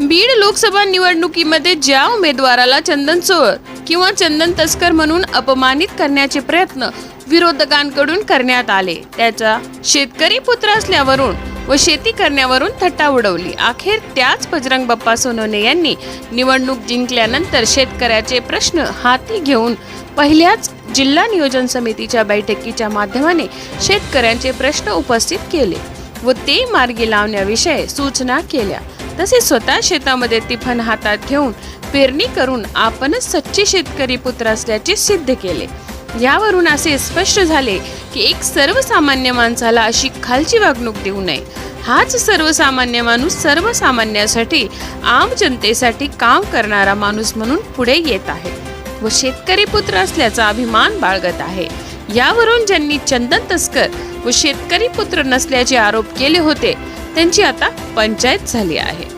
बीड लोकसभा निवडणुकीमध्ये ज्या उमेदवाराला चंदन चोर किंवा चंदन तस्कर म्हणून अपमानित करण्याचे प्रयत्न विरोधकांकडून करण्यात आले. त्याचा शेतकरी पुत्र असल्यावरून व शेती करण्यावरून थट्टा उडवली. अखेर त्याच बजरंग बाप्पा सोनवणे यांनी निवडणूक जिंकल्यानंतर शेतकऱ्याचे प्रश्न हाती घेऊन पहिल्याच जिल्हा नियोजन समितीच्या बैठकीच्या माध्यमाने शेतकऱ्यांचे प्रश्न उपस्थित केले व ते मार्गी लावण्याविषयी सूचना केल्या. तसे स्वतः शेतामध्ये तिफन हातात घेऊन पेरणी करून आपणच सच्चे शेतकरी पुत्र असल्याचे सिद्ध केले. यावरून असे स्पष्ट झाले की एक सर्वसामान्य माणसाला अशी खालची वागणूक देऊ नये. हाच सर्वसामान्य माणूस सर्वसामान्यासाठी आम जनतेसाठी काम करणारा माणूस म्हणून पुढे येत आहे व शेतकरी पुत्र असल्याचा अभिमान बाळगत आहे. यावरून ज्यांनी चंदन तस्कर व शेतकरी पुत्र नसल्याचे आरोप केले होते त्यांची आता पंचायत झाली आहे.